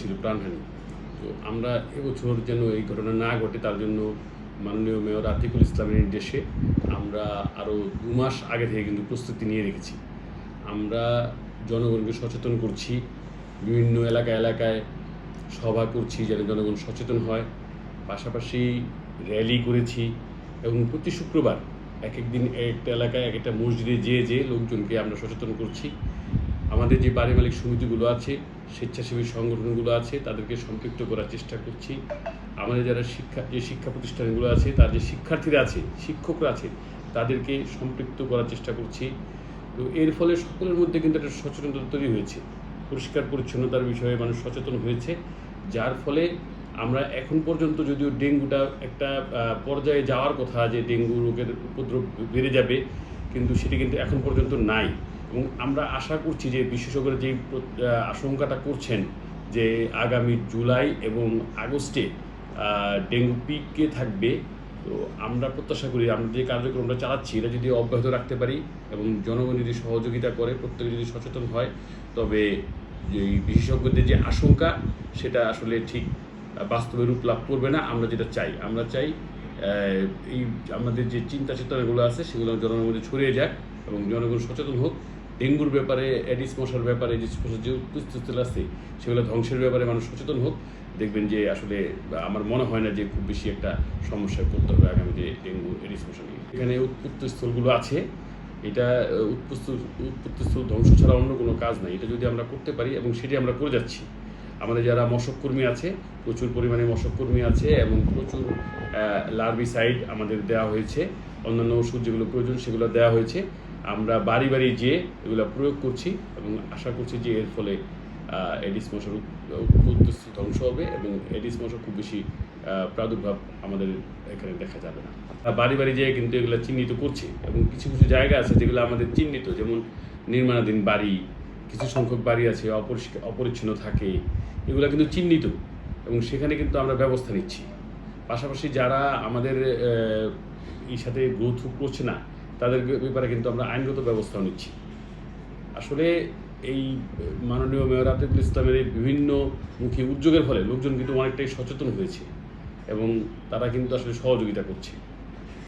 ছিল প্রাণহানি তো আমরা এবছর যেন এই ঘটনা না ঘটে, তার জন্য মাননীয় মেয়র আতিকুল ইসলামের নির্দেশে আমরা আরও দু মাস আগে থেকে কিন্তু প্রস্তুতি নিয়ে রেখেছি। আমরা জনগণকে সচেতন করছি, বিভিন্ন এলাকা এলাকায় সভা করছি যেন জনগণ সচেতন হয়। পাশাপাশি র্যালি করেছি এবং প্রতি শুক্রবার এক এক দিন এক একটা এলাকায় এক একটা মসজিদে যেয়ে যেয়ে লোকজনকে আমরা সচেতন করছি। আমাদের যে বাড়ি মালিক সমিতিগুলো আছে, স্বেচ্ছাসেবী সংগঠনগুলো আছে, তাদেরকে সম্পৃক্ত করার চেষ্টা করছি। আমাদের যারা শিক্ষা, যে শিক্ষা প্রতিষ্ঠানগুলো আছে, তার যে শিক্ষার্থীরা আছে, শিক্ষকরা আছে, তাদেরকে সম্পৃক্ত করার চেষ্টা করছি। তো এর ফলে সকলের মধ্যে কিন্তু একটা সচেতনতা তৈরি হয়েছে। পরিষ্কার পরিচ্ছন্নতার বিষয়ে মানুষ সচেতন হয়েছে। যার ফলে আমরা এখন পর্যন্ত যদিও ডেঙ্গুটা একটা পর্যায়ে যাওয়ার কথা যে ডেঙ্গু রোগের উপদ্রব বেড়ে যাবে, কিন্তু সেটি কিন্তু এখন পর্যন্ত নাই। এবং আমরা আশা করছি যে বিশেষজ্ঞরা যে আশঙ্কাটা করছেন যে আগামী জুলাই এবং আগস্টে ডেঙ্গু পিকে থাকবে, তো আমরা প্রত্যাশা করি, আমরা যে কার্যক্রমটা চালাচ্ছি, এটা যদি অব্যাহত রাখতে পারি এবং জনগণ যদি সহযোগিতা করে, প্রত্যেকে যদি সচেতন হয়, তবে এই বিশেষজ্ঞদের যে আশঙ্কা, সেটা আসলে ঠিক বাস্তবে রূপ লাভ করবে না। আমরা যেটা চাই, আমরা চাই এই আমাদের যে চিন্তা চেতনাগুলো আছে, সেগুলো জনগণের মধ্যে ছড়িয়ে যাক এবং জনগণ সচেতন হোক। ডেঙ্গুর ব্যাপারে, অ্যাডিস মশার ব্যাপারে, যে যে আছে, সেগুলো ধ্বংসের ব্যাপারে মানুষ সচেতন হোক। দেখবেন যে আসলে আমার মনে হয় না যে খুব বেশি একটা সমস্যায় পড়তে হবে আগামীতে ডেঙ্গু এডিস মশা নিয়ে। এখানে উৎপত্তি স্থলগুলো আছে। এটা উৎপত্তি উৎপত্তি স্থল ধ্বংস ছাড়া অন্য কোনো কাজ নাই। এটা যদি আমরা করতে পারি এবং সেটি আমরা করে যাচ্ছি। আমাদের যারা মশককর্মী আছে, প্রচুর পরিমাণে মশককর্মী আছে এবং প্রচুর লার্বিসাইড আমাদের দেওয়া হয়েছে। অন্যান্য ওষুধ যেগুলো প্রয়োজন সেগুলো দেওয়া হয়েছে। আমরা বাড়ি বাড়ি যেয়ে এগুলো প্রয়োগ করছি এবং আশা করছি যে এর ফলে এডিস মশার উৎপত্তি ধ্বংস হবে এবং এডিস মশা খুব বেশি প্রাদুর্ভাব আমাদের এখানে দেখা যাবে না। বাড়ি বাড়ি যেয়ে কিন্তু এগুলো চিহ্নিত করছে এবং কিছু কিছু জায়গা আছে যেগুলো আমাদের চিহ্নিত, যেমন নির্মাণাধীন বাড়ি, কিছু সংখ্যক বাড়ি আছে অপরিচ্ছন্ন থাকে, এগুলো কিন্তু চিহ্নিত এবং সেখানে কিন্তু আমরা ব্যবস্থা নিচ্ছি। পাশাপাশি যারা আমাদের এই সাথে গ্রোথ করছে না তাদের ব্যাপারে কিন্তু আমরা আইনগত ব্যবস্থাও নিচ্ছি। আসলে এই মাননীয় মেয়র আতিকুল ইসলামের এই বিভিন্ন মুখী উদ্যোগের ফলে লোকজন কিন্তু অনেকটাই সচেতন হয়েছে এবং তারা কিন্তু আসলে সহযোগিতা করছে।